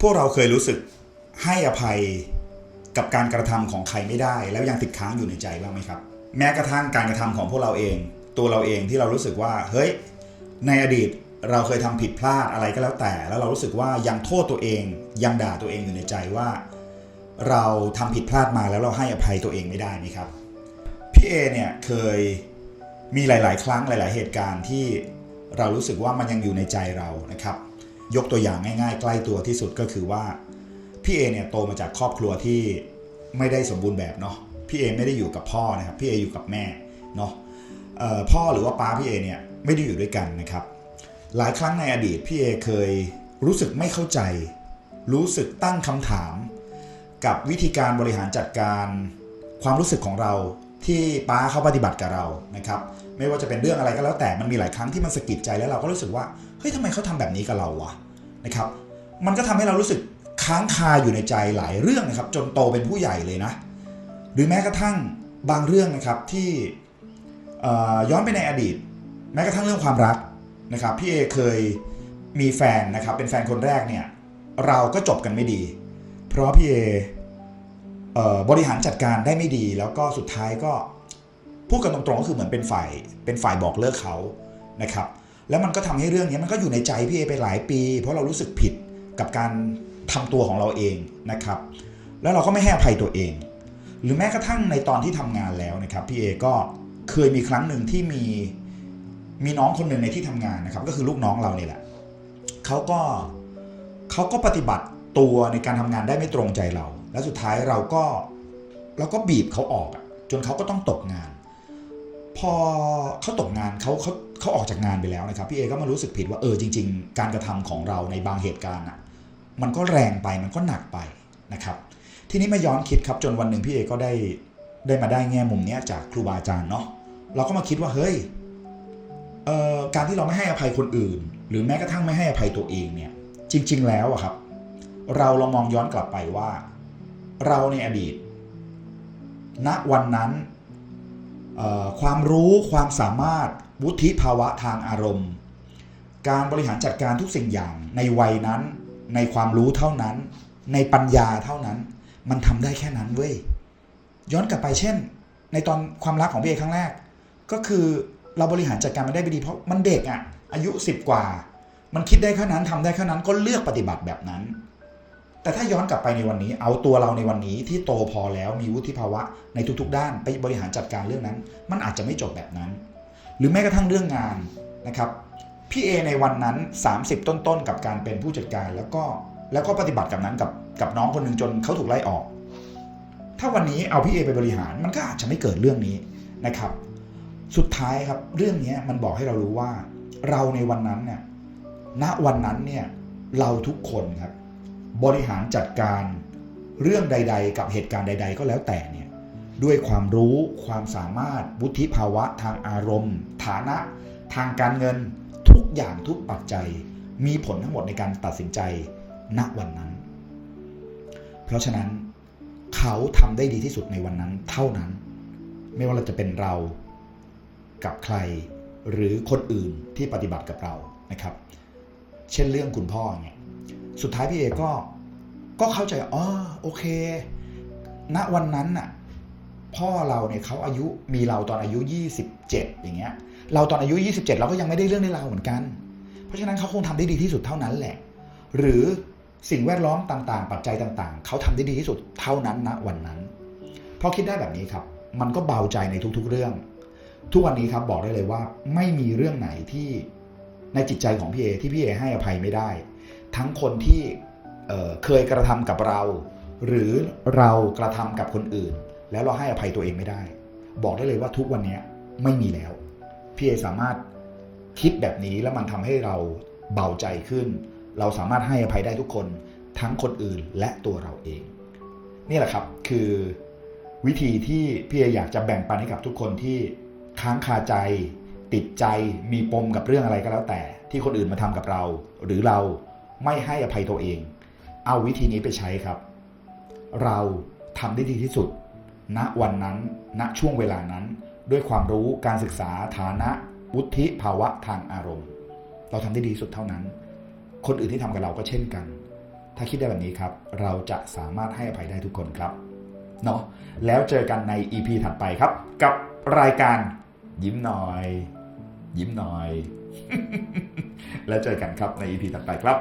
พวกเราเคยรู้สึกให้อภัยกับการกระทำของใครไม่ได้ แล้วยังติดค้างอยู่ในใจบ้างไหมครับ แม้กระทั่งการกระทำของพวกเราเอง ตัวเราเองที่เรารู้สึกว่าเฮ้ยในอดีตเราเคยทำผิดพลาดอะไรก็แล้วแต่ แล้วเรารู้สึกว่ายังโทษตัวเองยังด่าตัวเองอยู่ในใจว่า เราทำผิดพลาดมาแล้วเราให้อภัยตัวเองไม่ได้ไหมครับพี่เอเนี่ยเคยมีหลาย ๆ ครั้งหลาย ๆ เหตุการณ์ที่เรารู้สึกว่ามันยังอยู่ในใจเรานะครับ ยกตัวอย่างง่าย ๆ ใกล้ตัวที่สุดก็คือว่าพี่เอเนี่ยโตมาจากครอบครัวที่ไม่ได้สมบูรณ์แบบเนาะพี่เอไม่ได้อยู่กับพ่อนะครับพี่เออยู่กับแม่เนาะพ่อหรือว่าป้าพี่เอเนี่ยไม่ได้อยู่ด้วยกันนะครับ หลายครั้งในอดีตพี่เอเคยรู้สึกไม่เข้าใจ รู้สึกตั้งคำถาม กับวิธีการบริหารจัดการความรู้สึกของเราที่ป้าเขาปฏิบัติกับเรานะครับ ไม่ว่าจะเป็นเรื่องอะไรก็แล้วแต่มันมีหลายครั้งที่มันสะกิดใจแล้วเราก็รู้สึกว่า เฮ้ยทำไมเขาทำแบบนี้กับเราวะนะครับ มันก็ทำให้เรารู้สึกค้างคาอยู่ในใจหลายเรื่องนะครับ จนโตเป็นผู้ใหญ่เลยนะ หรือแม้กระทั่งบางเรื่องนะครับที่ย้อนไปในอดีต แม้กระทั่งเรื่องความรักนะครับ พี่เอเคยมีแฟนนะครับ เป็นแฟนคนแรกเนี่ย เราก็จบกันไม่ดี เพราะพี่เอบริหารจัดการได้ไม่ดี แล้วก็สุดท้ายก็พูดกันตรงๆก็คือเหมือนเป็นฝ่ายเป็นฝ่ายบอกเลิกเขานะครับ แล้วมันก็ทำให้เรื่องนี้มันก็อยู่ในใจพี่เอไปหลายปี เพราะเรารู้สึกผิดกับการทำตัวของเราเองนะครับ แล้วเราก็ไม่ให้อภัยตัวเอง หรือแม้กระทั่งในตอนที่ทำงานแล้วนะครับพี่เอก็เคยมีครั้งหนึ่งที่มีมีน้องคนหนึ่งในที่ทำงานนะครับ ก็คือลูกน้องเราเนี่ยแหละเขาก็เขาก็ปฏิบัติตัวในการทำงานได้ไม่ตรงใจเรา แล้วสุดท้ายเราก็เราก็บีบเขาออกจนเขาก็ต้องตกงาน พอเขาตกงานเขาเขาเขาออกจากงานไปแล้วนะครับ พี่เอก็มารู้สึกผิดว่าเออจริง ๆ การกระทำของเราในบางเหตุการณ์อะมันก็แรงไปมันก็หนักไปนะครับ ทีนี้มาย้อนคิดครับจนวันหนึ่งพี่เอก็ได้ได้มาได้แง่มุมเนี้ยจากครูบาอาจารย์เนาะเราก็มาคิดว่าเฮ้ยเอ่อการที่เราไม่ให้อภัยคนอื่น หรือแม้กระทั่งไม่ให้อภัยตัวเองเนี่ยจริง ๆ แล้วอะครับ เราลองมองย้อนกลับไปว่า เราในอดีต ณวันนั้น ความรู้ความสามารถวุฒิภาวะทางอารมณ์ การบริหารจัดการทุกสิ่งอย่างในวัยนั้น ในความรู้เท่านั้น ในปัญญาเท่านั้น มันทำได้แค่นั้นเว้ยย้อนกลับไปเช่น ในตอนความรักของพี่เอครั้งแรก ก็คือเราบริหารจัดการมันได้ไม่ดีเพราะมันเด็กอะ่ะอายุ 10 กว่า มันคิดได้แค่นั้นทำได้แค่นั้นก็เลือกปฏิบัติแบบนั้น แต่ถ้าย้อนกลับไปในวันนี้ เอาตัวเราในวันนี้ที่โตพอแล้วมีวุฒิภาวะในทุกๆ ด้านไปบริหารจัดการเรื่องนั้น มันอาจจะไม่จบแบบนั้น หรือแม้กระทั่งเรื่องงานนะครับพี่เอในวันนั้น 30 ต้นๆ กับการเป็นผู้จัดการแล้วก็แล้วก็ปฏิบัติกับนั้นกับกับน้องคนหนึ่งจนเขาถูกไล่ออก ถ้าวันนี้เอาพี่เอไปบริหารมันก็อาจจะไม่เกิดเรื่องนี้นะครับ สุดท้ายครับเรื่องนี้มันบอกให้เรารู้ว่า เราในวันนั้นเนี่ยณวันนั้นเนี่ยเราทุกคนครับ บริหารจัดการเรื่องใด ๆ กับเหตุการณ์ใด ๆ ก็แล้วแต่เนี่ยด้วยความรู้ความสามารถวุฒิภาวะทางอารมณ์ ฐานะ ทางการเงินทุกอย่างทุกปัจจัย มีผลทั้งหมดในการตัดสินใจณวันนั้น เพราะฉะนั้นเขาทำได้ดีที่สุดในวันนั้นเท่านั้น ไม่ว่าเราจะเป็นเรากับใคร หรือคนอื่นที่ปฏิบัติกับเรานะครับ เช่นเรื่องคุณพ่อเนี่ย สุดท้ายพี่เอก็ก็เข้าใจอ๋อโอเค ณวันนั้นน่ะพ่อเราเนี่ยเขาอายุมีเราตอนอายุ 27 อย่างเงี้ย เราตอนอายุ 27 เราก็ยังไม่ได้เรื่องได้ราวเหมือนกัน เพราะฉะนั้นเขาคงทำได้ดีที่สุดเท่านั้นแหละ หรือสิ่งแวดล้อมต่างๆ ปัจจัยต่างๆ เขาทำได้ดีที่สุดเท่านั้นณวันนั้นพอคิดได้แบบนี้ครับ มันก็เบาใจในทุก ๆเรื่อง ทุกวันนี้ครับบอกได้เลยว่าไม่มีเรื่องไหนที่ในจิตใจของพี่เอที่พี่เอให้อภัยไม่ได้ ทั้งคนที่เเคยกระทำกับเรา หรือเรากระทำกับคนอื่น แล้วเราให้อภัยตัวเองไม่ได้ บอกได้เลยว่าทุกวันนี้ไม่มีแล้ว พี่เอสามารถคิดแบบนี้แล้วมันทำให้เราเบาใจขึ้น เราสามารถให้อภัยได้ทุกคนทั้งคนอื่นและตัวเราเอง นี่แหละครับคือวิธีที่พี่เออยากจะแบ่งปันให้กับทุกคนที่ค้างคาใจ ติดใจมีปมกับเรื่องอะไรก็แล้วแต่ ที่คนอื่นมาทำกับเรา หรือเรา ไม่ให้อภัยตัวเอง เอาวิธีนี้ไปใช้ครับ เราทำได้ดีที่สุด ณวันนั้น ณช่วงเวลานั้น ด้วยความรู้การศึกษาฐานะวุฒิภาวะทางอารมณ์ เราทำได้ดีที่สุดเท่านั้น คนอื่นที่ทำกับเราก็เช่นกัน ถ้าคิดได้แบบนี้ครับ เราจะสามารถให้อภัยได้ทุกคนครับเนาะแล้วเจอกันใน EP ถัดไปครับ กับรายการยิ้มหน่อย ยิ้มหน่อย แล้วเจอกันครับใน EP ถัดไปครับ